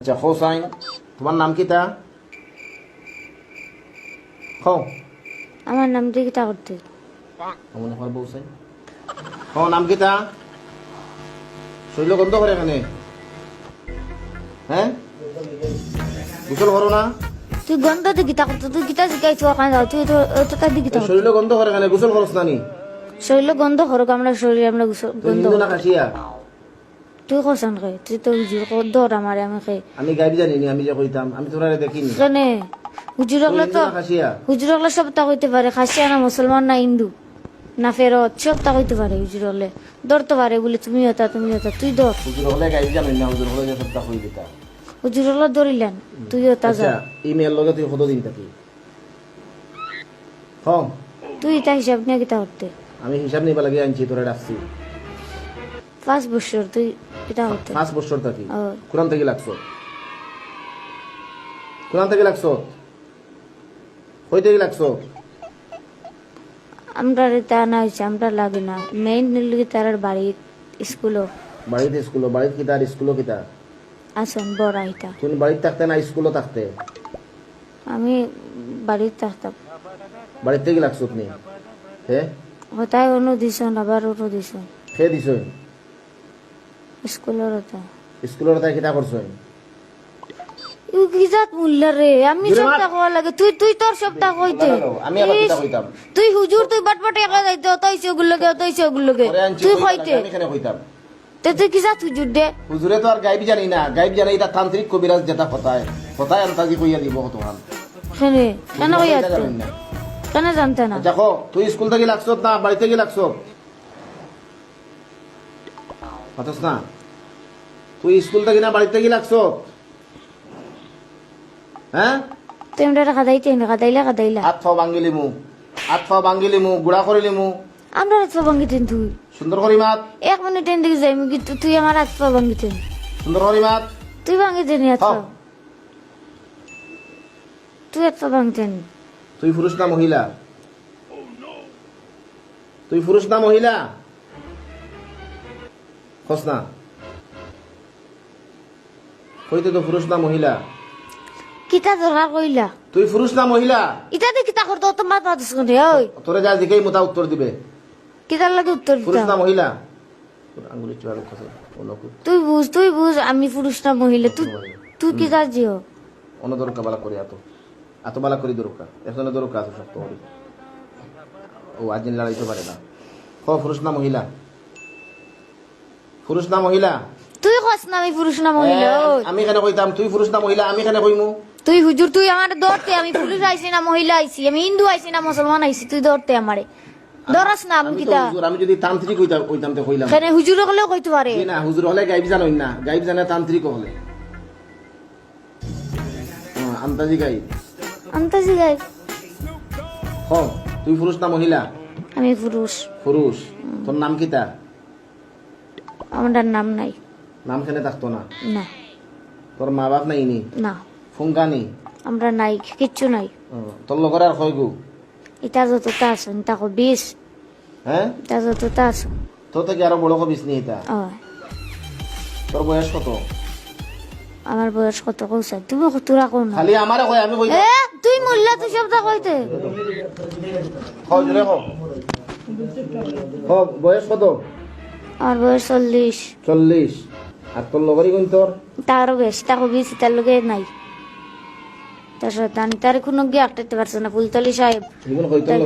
আচ্ছা হোসাইন তোমার নাম কি তা? আমার নাম দিকিতা করতে। নাম কি তা? শৈল গন্ধ করে এখানে। হ্যাঁ? গোসল করো না। তুই গন্ধ দিকিতা করতে তুই গীতা শিখাইছো ওখানে যাও তুই তো তো তার শৈল গন্ধ করে এখানে গোসল করছ না নি। শরীরে গন্ধ করো আমরা শরীরে আমরা তুই গন্ধ না খাসিয়া তুই কসান খাই তুই তো হুজুর দর আমার আমি খাই আমি গাইব জানি নি আমি যে কইতাম আমি তোরা দেখিনি কেনে হুজুর হলে তো না খাসিয়া হুজুর হলে সব তা কইতে পারে খাসিয়া না মুসলমান না হিন্দু। না ফেরত সব তা কইতে পারে হুজুর হলে ধরতে পারে বলে তুমি হতা তুমি হতা তুই ধর হুজুর হলে গাইব জানি না হুজুর হলে যে সবটা কই দিতা হুজুর হলে ধরিলেন তুই হতা যা। আচ্ছা ইমেল লগে তুই কত দিন থাকি হ তুই তা হিসাব নিয়ে গীতা করতে? আমি হিসাব নিবা লাগে আনছি তোরা ডাকছি পাঁচ বছর তুই গীতা করতে পাঁচ বছর থাকি কোরআন থেকে লাগছো? কোরআন থেকে লাগছো? কই থেকে লাগছো? আমরা তা না হয়েছে আমরা লাগে না। মেইন নিলে তার বাড়ি স্কুলও। বাড়িতে স্কুল বাড়িতে কিতা আর স্কুলও কিতা আসন বড় এটা। তুমি বাড়িতে থাকতে না স্কুলও থাকতে? আমি বাড়িতে থাকতাম। বাড়িতে থেকে লাগছো তুমি? হে? হতায় অনু দিছন আবার অনু দিছন। খে দিছ স্কুলের হতা স্কুলের তাই কিতা করছ ইউ কিজাত মূল্য রে আমি সবটা কওয়া লাগে। তুই তুই তোর সবটা কইতে আমি আবার কিতা কইতাম তুই হুজুর তুই বাটবাট একা যাইতে অতই সেগুলো লাগে অতই সেগুলো লাগে। তুই কইতে আমি এখানে কইতাম তে তুই কিজাত হুজুর দে। হুজুরে তো আর গাইব জানি না। গাইব জানি এটা তান্ত্রিক কবিরাজ যেটা হতায় হতায় আন্তাজি কইয়া দিব তোমার কেনে কেন কইয়া এটা। কেন জানতে না? দেখো তুই স্কুল থেকে লাগছো না বাড়ি থেকে লাগছো? হতাস না তুই স্কুল থেকে না বাড়ি থেকে লাগছো? হ্যাঁ? তুই আমরা টাকা দাইতে টাকা দাইলা টাকা দাইলা হাত ফা ভাঙ্গিলি মু হাত ফা ভাঙ্গিলি মু গুড়া করিলি মু আমরা রাত ভাঙ্গিতেন তুই। সুন্দর করি মাত। এক মিনিট এন দিকে যাই কিন্তু তুই আমার হাত পা ভাঙ্গিতেন সুন্দর করি মাত। তুই ভাঙ্গিতেন হাত পা হ্যাঁ। তুই হাত পা ভাঙতেন তুই পুরুষ না মহিলা? তুই পুরুষ না মহিলা? খস না কইতে তো পুরুষ না মহিলা। কিতা দরকার কইলা? তুই পুরুষ না মহিলা? ইটাতে কিতা করতো? তো মাত মাতিস কোনে? ওই তোরে যা দিকেই মোটা উত্তর দিবে। কিতার লাগে উত্তর পুরুষ দিতা না মহিলা? আঙ্গুলি চুয়ার কথা তুই বুঝ তুই বুঝ আমি পুরুষ না মহিলা। তুই তুই কি কাজ জিও অনদর কাবালা করে এত এত বালা করি দরকার এখন দরকার আছে শক্ত করি ও আজ দিন লড়াইতে পারে না। হ পুরুষ না মহিলা? পুরুষ না মহিলা? তুই কস না আমি পুরুষ না মহিলা ওই। আমি কেন কইতাম তুই পুরুষ না মহিলা আমি কেন কইমু? তুই হুজুর তুই আমার দৌড়তে আমি পুরুষ আইছি না মহিলা আইছি আমি হিন্দু আইছি না মুসলমান আইছি তুই দৌড়তে আমারে। দরাস না আমি কিতা? হুজুর আমি যদি তান্ত্রিক হইতাম কইতাম তো কইলাম কেন হুজুর হলেও কইতে পারে? না হুজুর হলে গাইব জানোই না গাইব জানে তান্ত্রিক হলে। হ্যাঁ, আন্তাজি গাইব। আন্তাজি গাই হ তুই পুরুষ না মহিলা? আমি পুরুষ। পুরুষ। তোর নাম কিতা? আমার নাম নাই। নাম কেনে থাকতো না? না। তোর মা বাপ নাই নি? না। ফুঙ্কানি আমরা নাই কিচ্ছু নাই। তোর লগর আর কয় গু? ইটা যতটা আছেন তাকো বিশ হ্যাঁ ইটা যতটা আছেন তোর থেকে আরও বড় কবিস নি এটা ও তোর বয়স কত? আমার বয়স কত কৌছা? তুমি তোরা কোন খালি আমারে কয় আমি কই এ তুই মূল্য তুই সবটা কইতে। কয় জোরে কও হ বয়স কত? আমার বয়স চল্লিশ। চল্লিশ। আর তোর লগরই কোন তোর? তারও বেশ তাকো বিশ তার লগে নাই। তানি তার কোনো গিয়ে আটটাতে পারছে না ফুলতলি সাহেব। তোর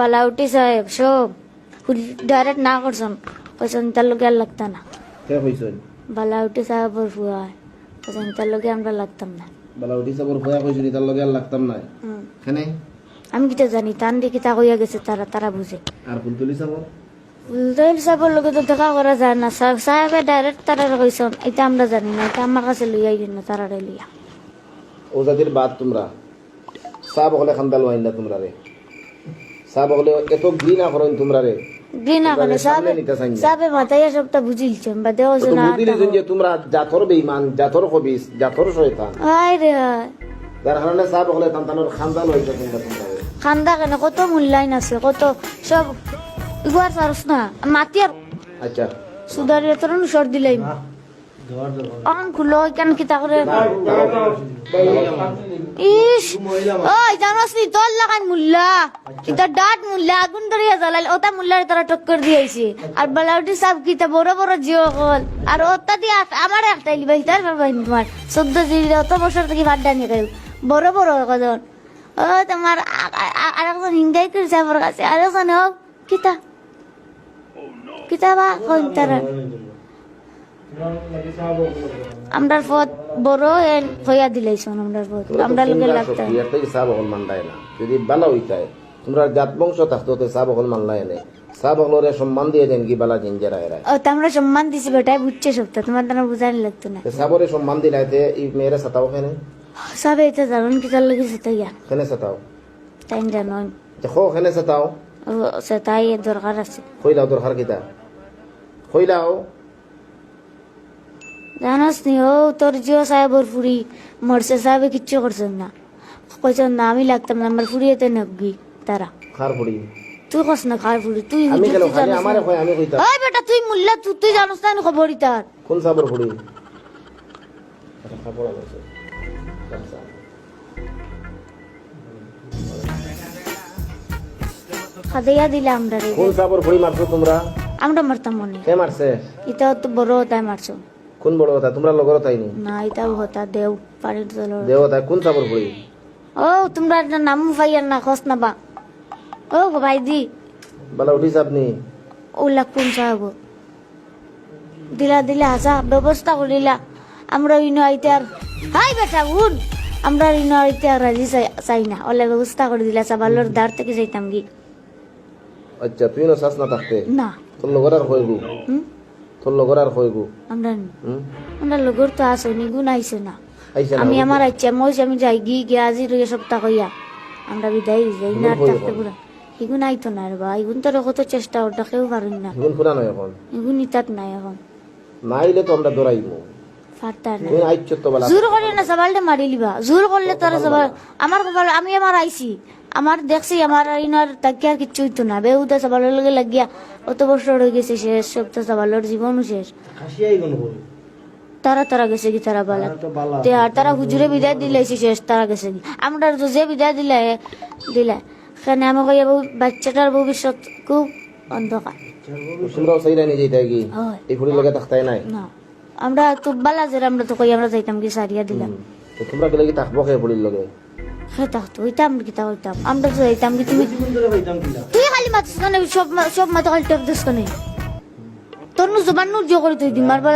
বালাউটি সাহেব সব। ডাইরেক্ট না করছেন কইছেন তার লগে আর লাগতা না। বালাউটি সাহেবর ফুয়া। কইছেন তার লগে আমরা লাগতাম না। বালা উঠি সাবর ভয়া কইছিলি তার লগে আর লাগতাম। কেনে? আমি কিটা জানি তান দিয়ে তা কইয়া গেছে তারা তারা বুঝে। আর ফুলতুলি সাবর ফুলতলি সাহেবের লগে তো দেখা করা যায় না। সাহেব সাহেবে ডাইরেক্ট তারা কইছেন এটা আমরা জানি না এটা আমার কাছে লইয়া গেল না তারা লইয়া ও জাতির বাদ তোমরা। সাব হলে খান্দাল ওয়াইন্দা তোমরা রে হলে এত ঘৃ না করেন তোমরা রে করে সাহেব না। সাহেবে মাথায় সবটা বা না বুঝিলি যে তোমরা জাথর বেঈমান জাথর কবিস জাথর শয়তান। হাই রে। যার কারণে সাব হলে তান্তানোর খান্দাল হইছে তোমরা তোমরা খান্দা কেন কত মূল্যায়ন আছে কত সব ইগুয়ার সারস না। মাতি আর আচ্ছা। সুদারি তরুণ সর দিলাই অন খুলো কেন কিতা করে? ইস ওই জানোস নি তোর লাগান মুল্লা। কিতা ডাট মুল্লা আগুন ধরিয়া জ্বালাল ওটা মুল্লার তারা টক্কর দিয়েছে আর বালাউটি সাহেব কিতা বড় বড় জিও কল আর ওটা দিয়ে আমার একটা লিবা হিতার পারবাই তোমার চোদ্দ জিবি অত বছর থেকে ভাত ডানি খাই বড় বড় কদন ও তোমার আরেকজন হিংগাই করছে আমার কাছে। আরেকজন হোক কিতা কিতা বা কইন তারা। আমরার পথ বড় এর হইয়া দিলাইছন আমরার পথ। আমরা লোকে লাগতাম। ইয়ার থেকে সাব হল না? যদি বালা হইতায় তোমরা জাত বংশ থাকতো তো সাব হল মানলাই নে। সাব হলরে সম্মান দিয়ে দেন কি বালা জিঞ্জারা এরা ও তো আমরা সম্মান দিছি বেটাই বুঝছে সব তো তোমার তারা বুঝানি লাগতো না। সাবরে সম্মান দিলাইতে এই মেয়েরা সাতাও খেনে? সবে এটা জানুন কি তার লাগে সেটাইয়া খেনে সাতাও? তাই জানুন। দেখো খেনে সাতাও? ও সেটাই দরকার আছে। কইলাও দরকার কিতা? কইলাও। জানাস নি ও তোর জিও সাহেবর ফুরি মরছে সাহেবে কিচ্ছু করছেন না। কইছেন না আমি লাগতাম না আমার ফুরি এতে নবগি তারা খার পড়ি তুই কস না খার ফুরি তুই আমি কেন খালি আমারে কই আমি কইতা ওই বেটা তুই মুল্লা তুই তুই জানোস না খবরই তার। কোন সাবর এটা খাপড় আছে। খাদাইয়া দিলে আমরা রে। কোন সাবর পড়ি মারছো তোমরা? আমরা মারতাম মনে। কে মারছে? এটা তো বড় তাই মারছো। কোন বড় কথা? তোমরা লগর তাইনি না? এটাও হতা দেও পানির তলর দেবতা কোন সাবর পড়ি ও তোমরা নাম পাইয়ার না খস না বা ও ভাই দি। বালা উঠিস আপনি ওলা কোন সাহেব দিলা দিলা হাসা ব্যবস্থা করিলা আমরা ইনো আইতে আর হাই বেটা উন আমরা ইনো আইতে আর রাজি চাই- চাই না। ওলা ব্যবস্থা করে দিলা সাবালোর দাঁড় থেকে যাইতাম কি? আচ্ছা তুই না শ্বাস না থাকতে না। তোর লগর আর হইগু তোর লগর আর হইগু আমরা আমরা লগর তো আসো নি। গুণ আইসো না আমি আমার ইচ্ছা মই আমি যাই গি গিয়ে আজি রয়ে সপ্তাহ কইয়া আমরা বিদায় যাই না থাকতে পুরা এগুন আইতো না রে বা এগুন তো কত চেষ্টা ওটা কেউ পারুন না। এখন। ইতাত নাই এখন। নাইলে তো আমরা দৌড়াইবো না জোর করলে সবালটা মারি লিবা জোর করলে তোরা সবাল আমার আমি আমার আইছি। আমার দেখছি আমার ইনার তাকে আর কিচ্ছু হইতো না। বেউদা সবালের লগে লাগিয়া অত বছর হয়ে গেছে শেষ সব তো সবালের জীবনও শেষ। তারা তারা গেছে কি তারা বালা? তে আর তারা হুজুরে বিদায় দিলাইছে শেষ তারা গেছে কি? আমরা তো যে বিদায় দিলে দিলে। সেখানে আমাকে এই বউ- বাচ্চাটার ভবিষ্যৎ খুব অন্ধকার। তোমরাও সেই রানি যেটা কি? এই ফুড়ি লগে থাকতাই নাই? আমরা তো বালা যে আমরা তো কই আমরা যাইতাম কি সারিয়া দিলাম। তোমরা গেলে কি থাকব খেয়ে ফুড়ির লগে? হ্যাঁ থাকতো হইতাম কিতা হইতাম আমরা তো যাইতাম কি তুমি তুই খালি মাতিস কেন সব সব মাথা খালি টেপ দিস কেন তোর নু জবান নু জো করে তুই দিন মারবার